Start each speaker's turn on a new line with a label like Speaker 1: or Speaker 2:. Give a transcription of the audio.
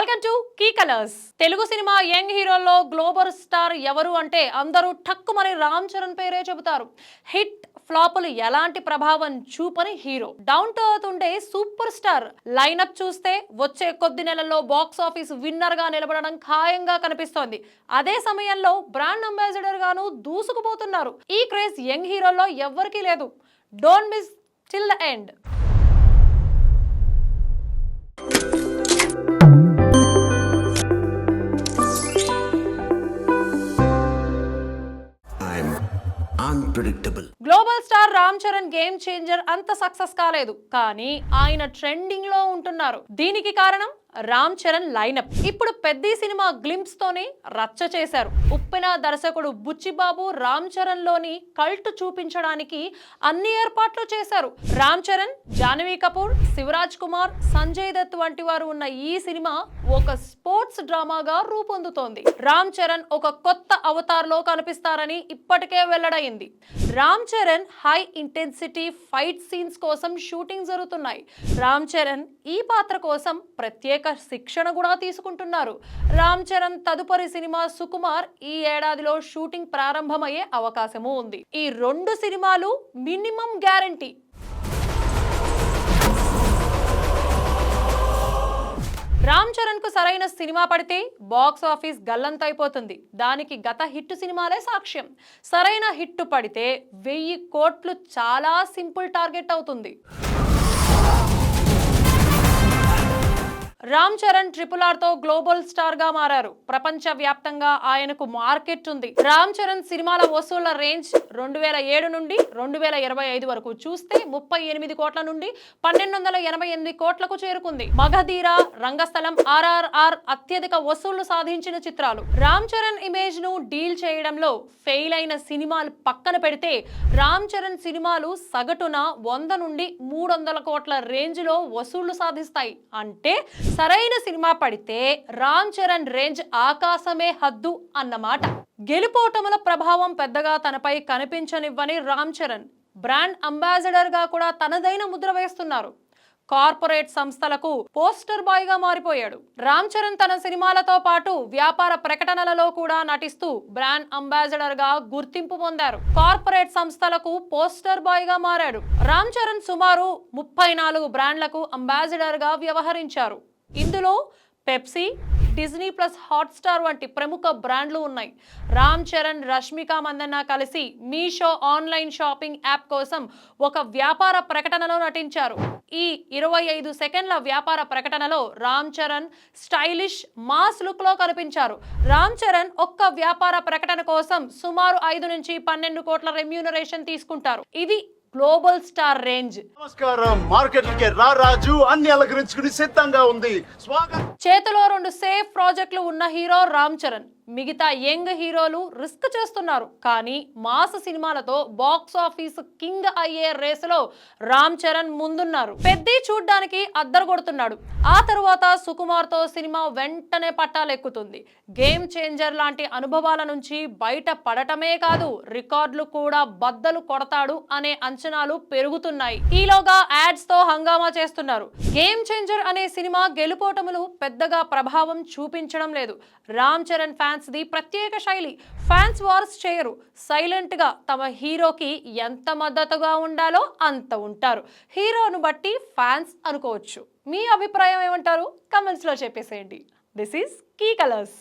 Speaker 1: Welcome to key colours. Telugu cinema young హీరోల్లో global star ఎవరు అంటే అందరూ ఠక్కుమని రామ్ చరణ్ పేరే చెబుతారు. హిట్ ఫ్లాపులు ఎలాంటి ప్రభావం చూపని హీరో. డౌన్ టు ఎర్త్ ఉండే సూపర్ స్టార్. లైనప్ చూస్తే వచ్చే కొద్ది నెలల్లో బాక్స్ ఆఫీస్ విన్నర్గా నిలబడడం ఖాయంగా కనిపిస్తోంది. అదే సమయంలో బ్రాండ్ అంబాసిడర్ గాను దూసుకుపోతున్నారు. ఈ క్రేజ్ యంగ్ హీరోల్లో ఎవ్వరికీ లేదు. Don't miss till the end.
Speaker 2: Unpredictable.
Speaker 1: Global star Ram Charan game changer అంత సక్సెస్ కాలేదు కానీ ఆయన ట్రెండింగ్లో ఉంటున్నారు దీనికి కారణం రామ్ చరణ్ లైనప్ ఇప్పుడు పెద్ద సినిమా గ్లింప్స్ తోనే రచ్చ చేశారు. ఉప్పెన దర్శకుడు బుచ్చిబాబు రామ్ చరణ్లోని కల్ట్ చూపించడానికి అన్ని ఏర్పాట్లు చేశారు. రామ్ చరణ్ జాహ్నవి కపూర్ శివరాజ్ కుమార్ సంజయ్ దత్ వంటి వారు ఉన్న ఈ సినిమా ఒక స్పోర్ట్స్ డ్రామాగా రూపొందుతోంది. రామ్ చరణ్ ఒక కొత్త అవతార్లో కనిపిస్తారని ఇప్పటికే వెల్లడైంది. Ram Charan high intensity fight scenes కోసం షూటింగ్ జరుగుతున్నాయి. రామ్ చరణ్ ఈ పాత్ర కోసం ప్రత్యేక శిక్షణ కూడా తీసుకుంటున్నారు. రామ్ చరణ్ తదుపరి సినిమా సుకుమార్ ఈ ఏడాదిలో షూటింగ్ ప్రారంభమయ్యే అవకాశము ఉంది. ఈ రెండు సినిమాలు మినిమం గ్యారంటీ. రామ్ చరణ్కు సరైన సినిమా పడితే బాక్స్ ఆఫీస్ గల్లంతైపోతుంది దానికి గత హిట్ సినిమాలే సాక్ష్యం. సరైన హిట్ పడితే వెయ్యి కోట్లు చాలా సింపుల్ టార్గెట్ అవుతుంది. రామ్ చరణ్ ట్రిపుల్ ఆర్తో గ్లోబల్ స్టార్గా మారారు. ప్రపంచ వ్యాప్తంగా ఆయనకు మార్కెట్ ఉంది. రామ్ చరణ్ సినిమాల వసూళ్ళ రేంజ్ రెండు వేల ఏడు నుండి రెండు వేల ఇరవై ఐదు వరకు చూస్తే ముప్పై ఎనిమిది కోట్ల నుండి పన్నెండు వందల ఎనభై ఎనిమిది కోట్లకు చేరుకుంది. మగధీర రంగస్థలం ఆర్ఆర్ఆర్ అత్యధిక వసూళ్ళు సాధించిన చిత్రాలు. రామ్ చరణ్ ఇమేజ్ను డీల్ చేయడంలో ఫెయిల్ అయిన సినిమాలు పక్కన పెడితే రామ్ చరణ్ సినిమాలు సగటున వంద నుండి మూడు వందల కోట్ల రేంజ్లో వసూళ్ళు సాధిస్తాయి. అంటే సరైన సినిమా పడితే రామ్ చరణ్ రేంజ్ ఆకాశమే హద్దు అన్నమాట. గెలుపోటముల ప్రభావం పెద్దగా తనపై కనిపించనివ్వని రామ్ చరణ్ బ్రాండ్ అంబాసిడర్గా కూడా తనదైన ముద్ర వేస్తున్నారు. కార్పొరేట్ సంస్థలకు పోస్టర్ బాయ్గా మారిపోయాడు. రామ్ చరణ్ తన సినిమాలతో పాటు వ్యాపార ప్రకటనలలో కూడా నటిస్తూ బ్రాండ్ అంబాసిడర్గా గుర్తింపు పొందారు. కార్పొరేట్ సంస్థలకు పోస్టర్ బాయ్గా మారాడు. రామ్ చరణ్ సుమారు ముప్పై నాలుగు బ్రాండ్లకు అంబాసిడర్గా వ్యవహరించారు. ఇందులో పెప్సీ డిజ్నీ ప్లస్ హాట్స్టార్ వంటి ప్రముఖ బ్రాండ్లు ఉన్నాయి. రామ్ చరణ్ రష్మిక మందన్న కలిసి మీషో ఆన్లైన్ షాపింగ్ యాప్ కోసం ఒక వ్యాపార ప్రకటనలో నటించారు. ఈ ఇరవై ఐదు సెకండ్ల వ్యాపార ప్రకటనలో రామ్ చరణ్ స్టైలిష్ మాస్ లుక్లో కనిపించారు. రామ్ చరణ్ ఒక్క వ్యాపార ప్రకటన కోసం సుమారు ఐదు నుంచి పన్నెండు కోట్ల రెమ్యూనరేషన్ తీసుకుంటారు. ఇది గ్లోబల్ స్టార్ రేంజ్.
Speaker 3: నమస్కారం. మార్కెట్లకి రా రాజు అన్ని అలంకరించుకుని సిద్ధంగా ఉంది. స్వాగతం
Speaker 1: చేతిలో రెండు సేఫ్ ప్రాజెక్టులు ఉన్న హీరో రామ్ చరణ్. మిగతా యంగ్ హీరోలు రిస్క్ చేస్తున్నారు. కానీ మాస్ సినిమాలతో బాక్స్ ఆఫీస్ కింగ్ అయ్యే రేసులో రామ్ చరణ్ ముందున్నారు. పెద్ది చూడ్డానికి అద్దరు కొడుతున్నాడు. ఆ తరువాత సుకుమార్తో సినిమా వెంటనే పట్టాలెక్కుతుంది. గేమ్ చేంజర్ లాంటి అనుభవాల నుంచి బయట పడటమే కాదు రికార్డులు కూడా బద్దలు కొడతాడు అనే అంచనాలు పెరుగుతున్నాయి. ఈలోగా యాడ్స్తో హంగామా చేస్తున్నారు. గేమ్ చేంజర్ అనే సినిమా గెలుపోటములు పెద్దగా ప్రభావం చూపించడం లేదు. రామ్ చరణ్ ఫ్యాన్స్ ది ప్రత్యేక శైలి. ఫ్యాన్స్ వార్స్ చేయరు. సైలెంట్గా తమ హీరోకి ఎంత మద్దతుగా ఉండాలో అంత ఉంటారు. హీరోను బట్టి ఫ్యాన్స్ అనుకోవచ్చు. మీ అభిప్రాయం ఏమంటారు? కమెంట్స్లో చెప్పేసేయండి. This is key colours